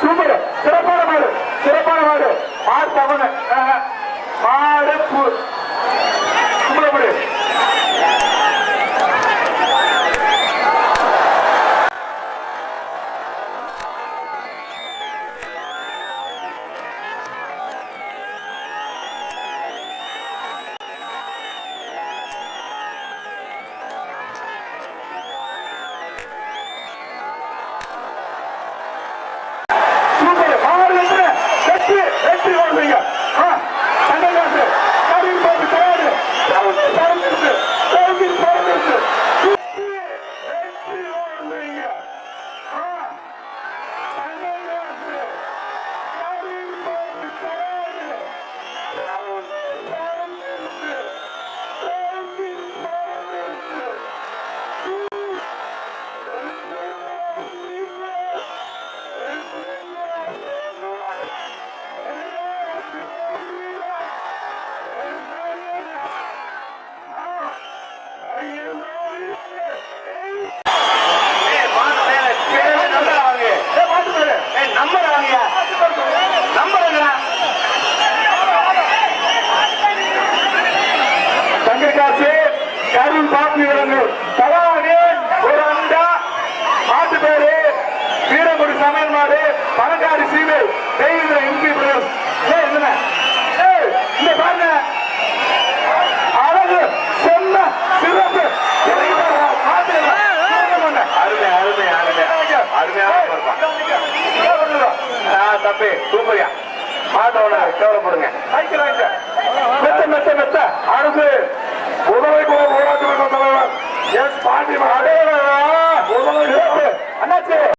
Super சிறப்பான மாடு சிறப்பான மாடு மாடு தமிழ் மாடு you சூப்பரியா. மாதவனார் கவலைப்படுங்க. மெத்த மெத்த மெத்த. அறுபது